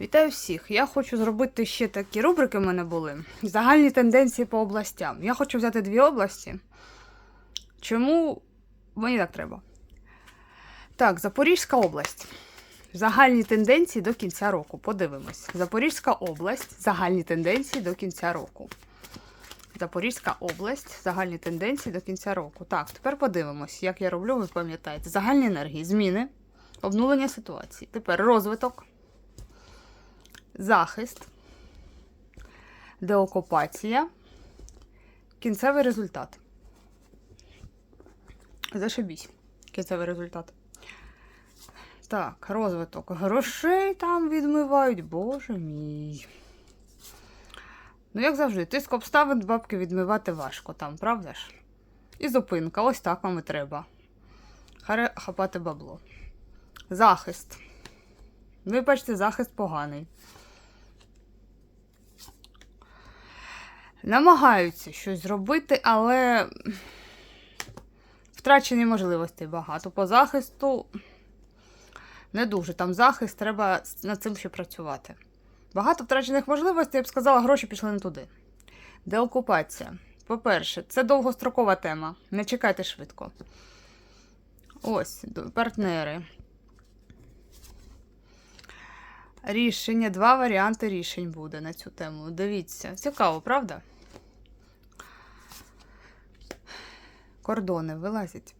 Вітаю всіх! Я хочу зробити ще такі рубрики в мене були. Загальні тенденції по областям. Я хочу взяти дві області. Чому мені так треба? Так, Запорізька область. Загальні тенденції до кінця року. Подивимось. Запорізька область. Загальні тенденції до кінця року. Запорізька область. Загальні тенденції до кінця року. Так, тепер подивимось, як я роблю, ви пам'ятаєте. Загальні енергії, зміни, обнулення ситуації. Тепер розвиток захист, деокупація, кінцевий результат. Зашибісь. Кінцевий результат. Так, розвиток. Грошей там відмивають, боже мій. Ну, як завжди, тиск обставин бабки відмивати важко там, правда ж? І зупинка, ось так вам і треба. Харе хапати бабло. Захист. Ви бачите, захист поганий. Намагаються щось зробити, але втрачені можливості багато. По захисту не дуже. Там захист, треба над цим ще працювати. Багато втрачених можливостей, я б сказала, гроші пішли не туди. Деокупація. По-перше, це довгострокова тема. Не чекайте швидко. Ось, партнери. Рішення, два варіанти рішень буде на цю тему. Дивіться, цікаво, правда? Кордони вилазять.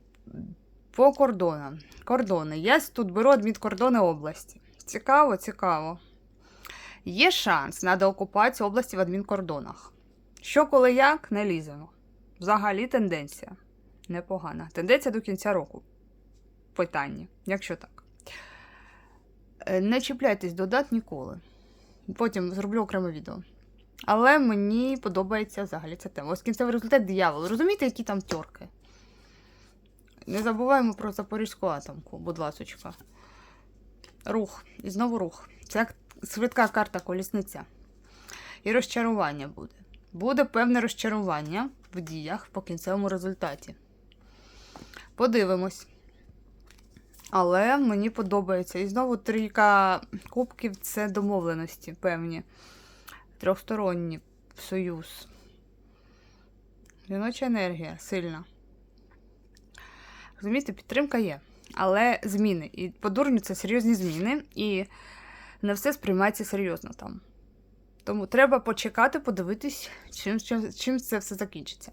По кордонам. Кордони. Я тут беру адмінкордони області. Цікаво, цікаво. Є шанс на деокупацію області в адмінкордонах. Що, коли як, не ліземо. Взагалі тенденція. Непогана. Тенденція до кінця року. Питання, якщо так. Е, Не чіпляйтесь до дат ніколи. Потім зроблю окреме відео. Але мені подобається взагалі ця тема. Ось кінцевий результат диявол. Розумієте, які там тьорки? Не забуваємо про Запорізьку атомку, будь ласочка. Рух. І знову рух. Це швидка карта колісниця. І розчарування буде. Буде певне розчарування в діях по кінцевому результаті. Подивимось. Але мені подобається. І знову трійка кубків це домовленості певні. Трьохсторонні союз. Жіноча енергія сильна. Розумієте, підтримка є. Але зміни. І по дурню це серйозні зміни, і не все сприймається серйозно там. Тому треба почекати, подивитись, чим, чим, чим це все закінчиться.